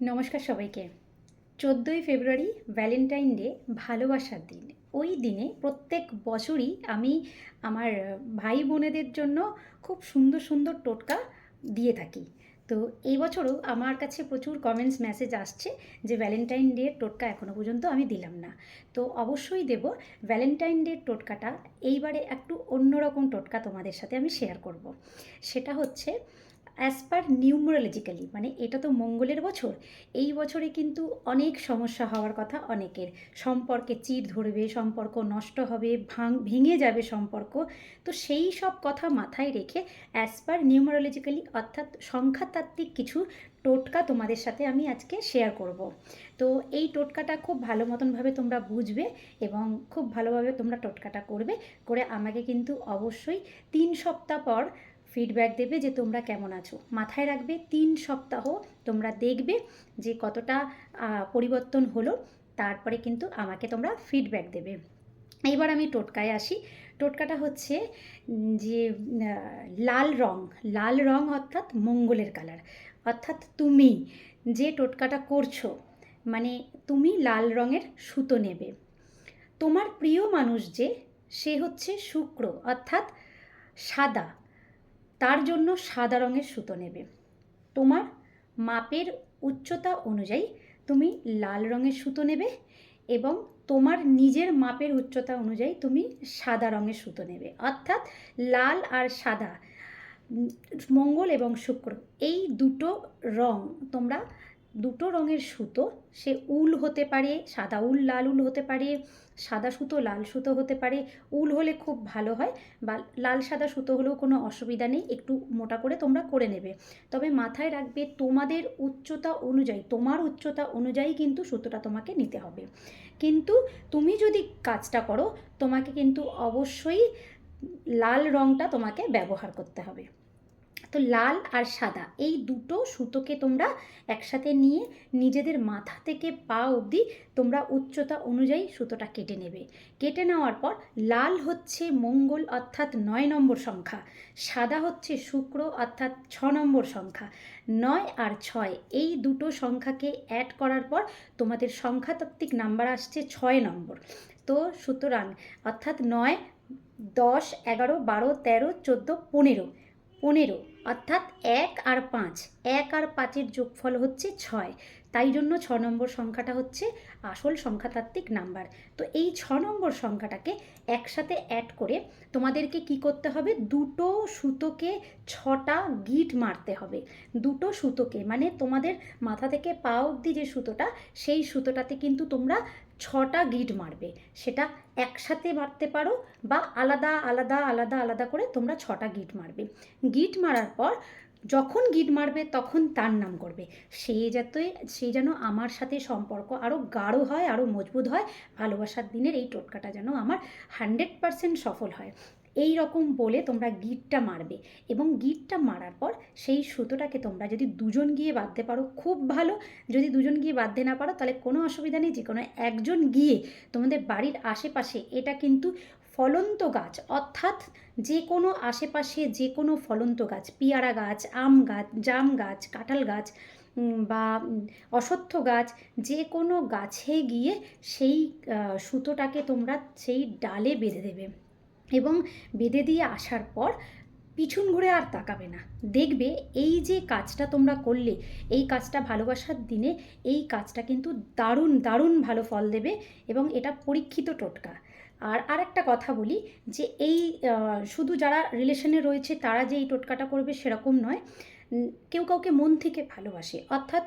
নমস্কার সবাইকে। চোদ্দোই ফেব্রুয়ারি ভ্যালেন্টাইন ডে, ভালোবাসার দিন। ওই দিনে প্রত্যেক বছরই আমি আমার ভাই বোনেদের জন্য খুব সুন্দর সুন্দর টোটকা দিয়ে থাকি। তো এই বছরও আমার কাছে প্রচুর কমেন্টস মেসেজ আসছে যে ভ্যালেন্টাইন ডে টোটকা এখনও পর্যন্ত আমি দিলাম না। তো অবশ্যই দেব ভ্যালেন্টাইন ডে টোটকাটা। এইবারে একটু অন্যরকম টোটকা তোমাদের সাথে আমি শেয়ার করব। সেটা হচ্ছে অ্যাজ পার নিউমোরোলজিক্যালি মানে এটা তো মঙ্গলের বছর, এই বছরে কিন্তু অনেক সমস্যা হওয়ার কথা অনেকের। সম্পর্কে চির ধরবে, সম্পর্ক নষ্ট হবে ভাঙ ভেঙে যাবে সম্পর্ক। তো সেই সব কথা মাথায় রেখে অ্যাজ পার নিউমোরোলজিক্যালি অর্থাৎ সংখ্যাতাত্ত্বিক কিছু টোটকা তোমাদের সাথে আমি আজকে শেয়ার করব। তো এই টোটকাটা খুব ভালো মতনভাবে তোমরা বুঝবে এবং খুব ভালোভাবে তোমরা টোটকাটা করবে, করে আমাকে কিন্তু অবশ্যই তিন সপ্তাহ পর ফিডব্যাক দেবে যে তোমরা কেমন আছো। মাথায় রাখবে, তিন সপ্তাহ তোমরা দেখবে যে কতটা পরিবর্তন হলো, তারপরে কিন্তু আমাকে তোমরা ফিডব্যাক দেবে। এইবার আমি টোটকায় আসি। টোটকাটা হচ্ছে যে লাল রং। লাল রং অর্থাৎ মঙ্গলের কালার অর্থাৎ তুমি যে টোটকাটা করছ মানে তুমি লাল রঙের সুতো নেবে। তোমার প্রিয় মানুষ যে, সে হচ্ছে শুক্র, অর্থাৎ সাদা। তার জন্য সাদা রঙের সুতো নেবে। তোমার মাপের উচ্চতা অনুযায়ী তুমি লাল রঙের সুতো নেবে এবং তোমার নিজের মাপের উচ্চতা অনুযায়ী তুমি সাদা রঙের সুতো নেবে। অর্থাৎ লাল আর সাদা মঙ্গল এবং শুক্র, এই দুটো রং তোমরা দুটো রঙের সুতো, সে উল হতে পারে, সাদা উল, লাল উল হতে পারে, সাদা সুতো, লাল সুতো হতে পারে। উল হলে খুব ভালো হয়, বা লাল সাদা সুতো হলেও কোনো অসুবিধা নেই, একটু মোটা করে তোমরা করে নেবে। তবে মাথায় রাখবে, তোমাদের উচ্চতা অনুযায়ী, তোমার উচ্চতা অনুযায়ী কিন্তু সুতোটা তোমাকে নিতে হবে। কিন্তু তুমি যদি কাজটা করো, তোমাকে কিন্তু অবশ্যই লাল রঙটা তোমাকে ব্যবহার করতে হবে। তো লাল আর সাদা, এই দুটো সুতোকে তোমরা একসাথে নিয়ে নিজেদের মাথা থেকে পা অবধি তোমরা উচ্চতা অনুযায়ী সুতোটা কেটে নেবে। কেটে নেওয়ার পর লাল হচ্ছে মঙ্গল অর্থাৎ নয় নম্বর সংখ্যা, সাদা হচ্ছে শুক্র অর্থাৎ ছ নম্বর সংখ্যা। নয় আর ছয়, এই দুটো সংখ্যাকে অ্যাড করার পর তোমাদের সংখ্যাতাত্ত্বিক নাম্বার আসছে ছয় নম্বর। তো সুতরাং অর্থাৎ নয়, দশ, এগারো, বারো, তেরো, চোদ্দ, পনেরো পনেরো অর্থাৎ এক আর পাঁচ। এক আর পাঁচের যোগফল হচ্ছে ছয়। তাই জন্য ছ নম্বর সংখ্যাটা হচ্ছে আসল সংখ্যাতাত্ত্বিক নাম্বার। তো এই ছ নম্বর সংখ্যাটাকে একসাথে অ্যাড করে তোমাদেরকে কি করতে হবে? দুটো সুতোকে ছটা গিট মারতে হবে। দুটো সুতোকে মানে তোমাদের মাথা থেকে পা অবধি যে সুতোটা, সেই সুতোটাতে কিন্তু তোমরা ছটা গিট মারবে। সেটা একসাথে মারতে পারো বা আলাদা আলাদা আলাদা আলাদা করে তোমরা ছটা গিট মারবে। গিট মারার পর যখন গিট মারবে, তখন তার নাম করবে। সে যাতে, সে যেন আমার সাথে সম্পর্ক আরও গাঢ় হয় আরও মজবুত হয়, ভালোবাসার দিনের এই টোটকাটা যেন আমার হান্ড্রেড পারসেন্ট সফল হয়। এই রকম বলে তোমরা গিটটা মারবে। এবং গিটটা মারার পর সেই সুতোটাকে তোমরা যদি দুজন গিয়ে বাঁধতে পারো, খুব ভালো। যদি দুজন গিয়ে বাঁধতে না পারো, তাহলে কোনো অসুবিধা নেই। যে কোনো একজন গিয়ে তোমাদের বাড়ির আশেপাশে এটা কিন্তু ফলন্ত গাছ। অর্থাৎ যে কোনো আশেপাশে যে কোনো ফলন্ত গাছ, পিয়ারা গাছ, আম গাছ, জাম গাছ, কাঁঠাল গাছ বা অশ্বত্থ গাছ যে কোনো গাছে গিয়ে সেই সুতোটাকে তোমরা সেই ডালে বেঁধে দেবে। এবং বেঁধে দিয়ে আসার পর পিছন ঘুরে আর তাকাবে না। দেখবে এই যে কাজটা তোমরা করলে, এই কাজটা ভালোবাসার দিনে এই কাজটা কিন্তু দারুণ দারুণ ভালো ফল দেবে এবং এটা পরীক্ষিত টোটকা। আর আরেকটা কথা বলি যে এই শুধু যারা রিলেশনে রয়েছে তারা যে এই টোটকাটা করবে সেরকম নয়। কেউ কাউকে মন থেকে ভালোবাসে। অর্থাৎ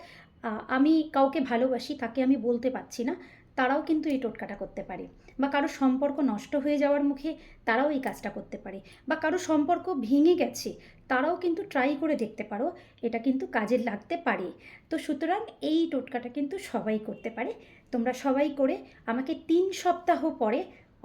আমি কাউকে ভালোবাসি তাকে আমি বলতে পারছি না। তারাও কিন্তু এই টোটকাটা করতে পারে। বা কারও সম্পর্ক নষ্ট হয়ে যাওয়ার মুখে তারাও এই কাজটা করতে পারে। বা কারও সম্পর্ক ভেঙে গেছে, তারাও কিন্তু ট্রাই করে দেখতে পারো, এটা কিন্তু কাজে লাগতে পারে। তো সুতরাং এই টোটকাটা কিন্তু সবাই করতে পারে। তোমরা সবাই করে আমাকে তিন সপ্তাহ পরে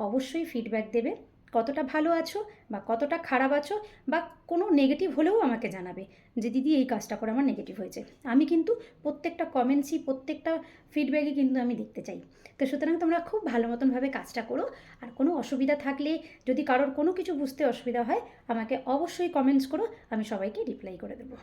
অবশ্যই ফিডব্যাক দেবে। কতটা ভালো আছো বা কতটা খারাপ আছো বা কোনো নেগেটিভ হলেও আমাকে জানাবে যে দিদি এই কাজটা করে আমার নেগেটিভ হয়েছে। আমি কিন্তু প্রত্যেকটা কমেন্টসই প্রত্যেকটা ফিডব্যাকই কিন্তু আমি দেখতে চাই। তো সুতরাং তোমরা খুব ভালো মতনভাবে কাজটা করো। আর কোনো অসুবিধা থাকলে, যদি কারোর কোনো কিছু বুঝতে অসুবিধা হয়, আমাকে অবশ্যই কমেন্টস করো, আমি সবাইকে রিপ্লাই করে দেবো।